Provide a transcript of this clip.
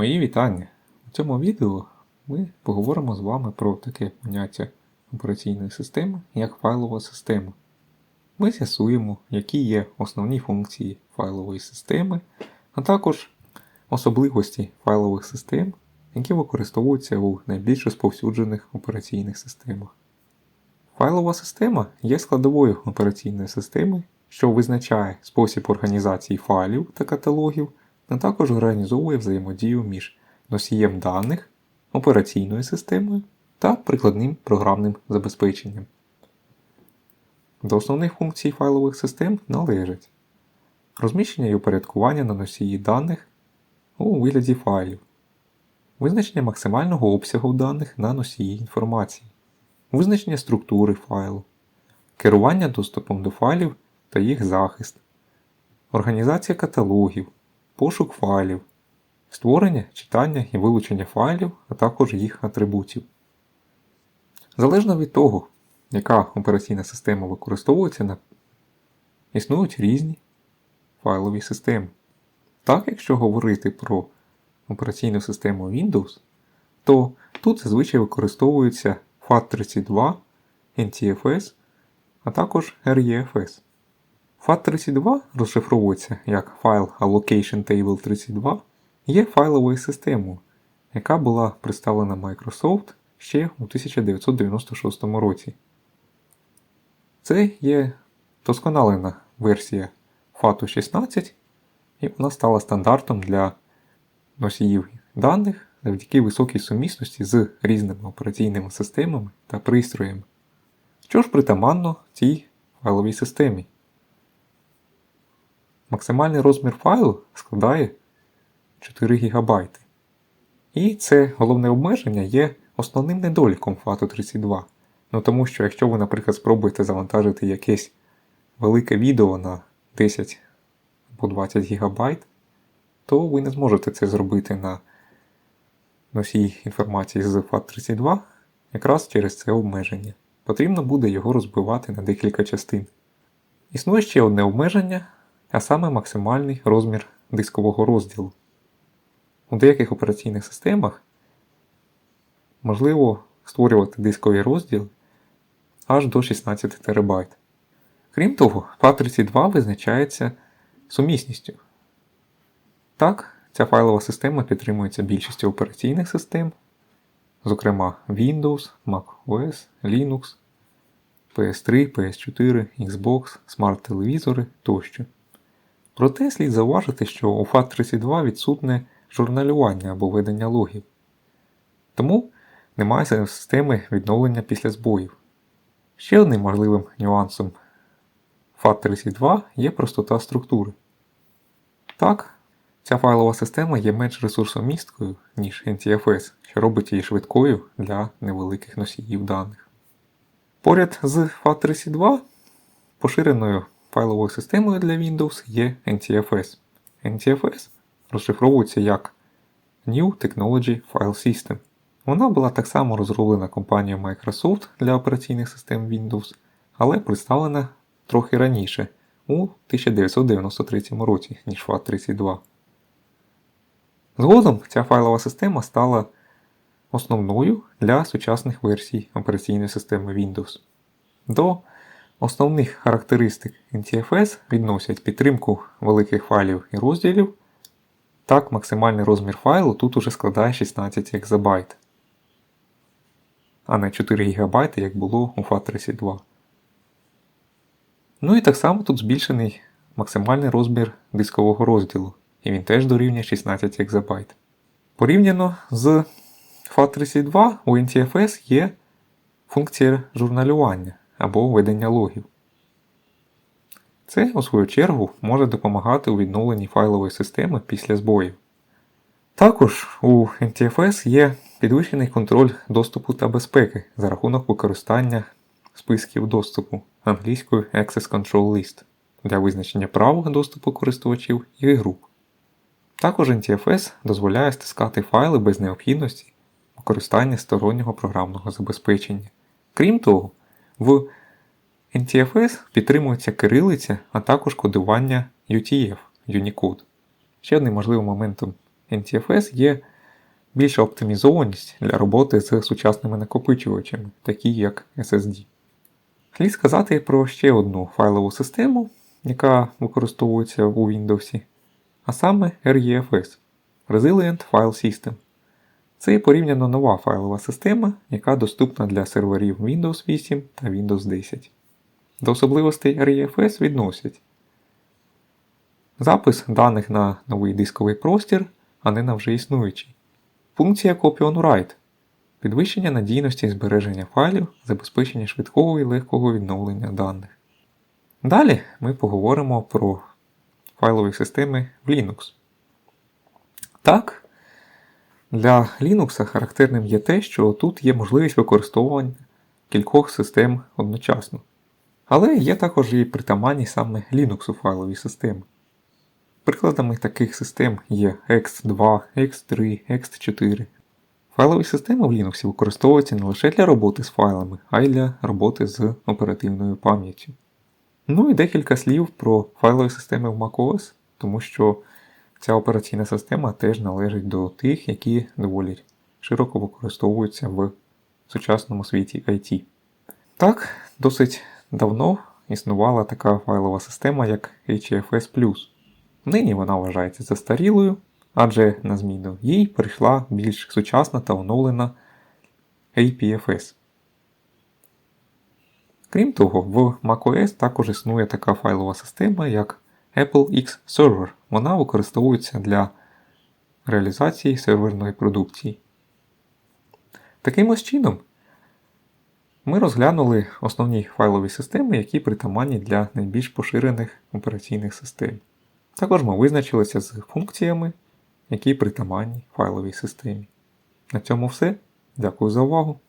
Мої вітання! У цьому відео ми поговоримо з вами про таке поняття операційної системи, як файлова система. Ми з'ясуємо, які є основні функції файлової системи, а також особливості файлових систем, які використовуються у найбільш розповсюджених операційних системах. Файлова система є складовою операційної системи, що визначає спосіб організації файлів та каталогів, а також організовує взаємодію між носієм даних, операційною системою та прикладним програмним забезпеченням. До основних функцій файлових систем належать розміщення і упорядкування на носії даних у вигляді файлів, визначення максимального обсягу даних на носії інформації, визначення структури файлу, керування доступом до файлів та їх захист, організація каталогів, пошук файлів, створення, читання і вилучення файлів, а також їх атрибутів. Залежно від того, яка операційна система використовується, існують різні файлові системи. Так, якщо говорити про операційну систему Windows, то тут зазвичай використовується FAT32, NTFS, а також REFS. FAT32 розшифровується як File Allocation Table 32, є файловою системою, яка була представлена Microsoft ще у 1996 році. Це є досконалена версія FAT 16, і вона стала стандартом для носіїв даних завдяки високій сумісності з різними операційними системами та пристроями, що ж притаманно цій файловій системі. Максимальний розмір файлу складає 4 ГБ. І це головне обмеження є основним недоліком FAT 32. Ну тому що якщо ви, наприклад, спробуєте завантажити якесь велике відео на 10 або 20 ГБ, то ви не зможете це зробити на носій інформації з FAT32 якраз через це обмеження. Потрібно буде його розбивати на декілька частин. Існує ще одне обмеження, а саме максимальний розмір дискового розділу. У деяких операційних системах можливо створювати дисковий розділ аж до 16 ТБ. Крім того, FAT32 визначається сумісністю. Так, ця файлова система підтримується більшістю операційних систем, зокрема Windows, macOS, Linux, PS3, PS4, Xbox, смарт-телевізори тощо. Проте слід зауважити, що у FAT32 відсутне журналювання або ведення логів. Тому немає системи відновлення після збоїв. Ще одним можливим нюансом FAT32 є простота структури. Так, ця файлова система є менш ресурсомісткою, ніж NTFS, що робить її швидкою для невеликих носіїв даних. Поряд з FAT32 поширеною файловою системою для Windows є NTFS. NTFS розшифровується як New Technology File System. Вона була так само розроблена компанією Microsoft для операційних систем Windows, але представлена трохи раніше, у 1993 році, ніж FAT32. Згодом ця файлова система стала основною для сучасних версій операційної системи Windows. До основних характеристик NTFS відносять підтримку великих файлів і розділів. Так, максимальний розмір файлу тут уже складає 16 ЕБ, а не 4 ГБ, як було у FAT32. Ну і так само тут збільшений максимальний розмір дискового розділу, і він теж дорівнює 16 ЕБ. Порівняно з FAT32 у NTFS є функція журналювання або ведення логів. Це, у свою чергу, може допомагати у відновленні файлової системи після збоїв. Також у NTFS є підвищений контроль доступу та безпеки за рахунок використання списків доступу англійською Access Control List для визначення прав доступу користувачів і груп. Також NTFS дозволяє стискати файли без необхідності використання стороннього програмного забезпечення. Крім того, в NTFS підтримується кирилиця, а також кодування UTF Unicode. Ще одним можливим моментом NTFS є більша оптимізованість для роботи з сучасними накопичувачами, такі як SSD. Слід сказати про ще одну файлову систему, яка використовується у Windows, а саме REFS Resilient File System. Це порівняно нова файлова система, яка доступна для серверів Windows 8 та Windows 10. До особливостей REFS відносять запис даних на новий дисковий простір, а не на вже існуючий. Функція Copy on Write підвищення надійності збереження файлів, забезпечення швидкого і легкого відновлення даних. Далі ми поговоримо про файлові системи в Linux. Так, для Linux характерним є те, що тут є можливість використовування кількох систем одночасно. Але є також і притаманні саме Linux файлові системи. Прикладами таких систем є X2, X3, X4. Файлові системи в Linux використовуються не лише для роботи з файлами, а й для роботи з оперативною пам'яттю. Ну і декілька слів про файлові системи в macOS, тому що ця операційна система теж належить до тих, які доволі широко використовуються в сучасному світі IT. Так, досить давно існувала така файлова система, як HFS. Нині вона вважається застарілою, адже на зміну їй прийшла більш сучасна та оновлена APFS. Крім того, в macOS також існує така файлова система, як Apple X Server. Вона використовується для реалізації серверної продукції. Таким ось чином, ми розглянули основні файлові системи, які притаманні для найбільш поширених операційних систем. Також ми визначилися з функціями, які притаманні файловій системі. На цьому все. Дякую за увагу!